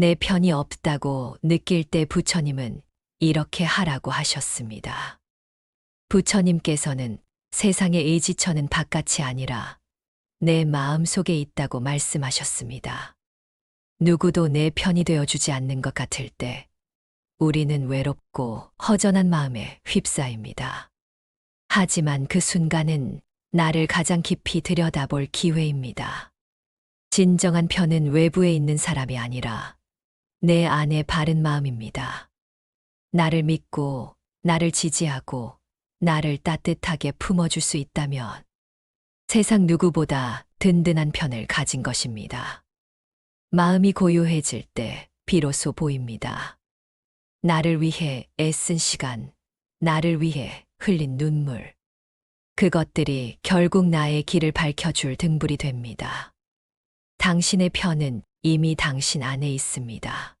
내 편이 없다고 느낄 때 부처님은 이렇게 하라고 하셨습니다. 부처님께서는 세상의 의지처는 바깥이 아니라 내 마음 속에 있다고 말씀하셨습니다. 누구도 내 편이 되어주지 않는 것 같을 때 우리는 외롭고 허전한 마음에 휩싸입니다. 하지만 그 순간은 나를 가장 깊이 들여다볼 기회입니다. 진정한 편은 외부에 있는 사람이 아니라 내 안의 바른 마음입니다. 나를 믿고, 나를 지지하고, 나를 따뜻하게 품어줄 수 있다면 세상 누구보다 든든한 편을 가진 것입니다. 마음이 고요해질 때 비로소 보입니다. 나를 위해 애쓴 시간, 나를 위해 흘린 눈물. 그것들이 결국 나의 길을 밝혀줄 등불이 됩니다. 당신의 편은 이미 당신 안에 있습니다.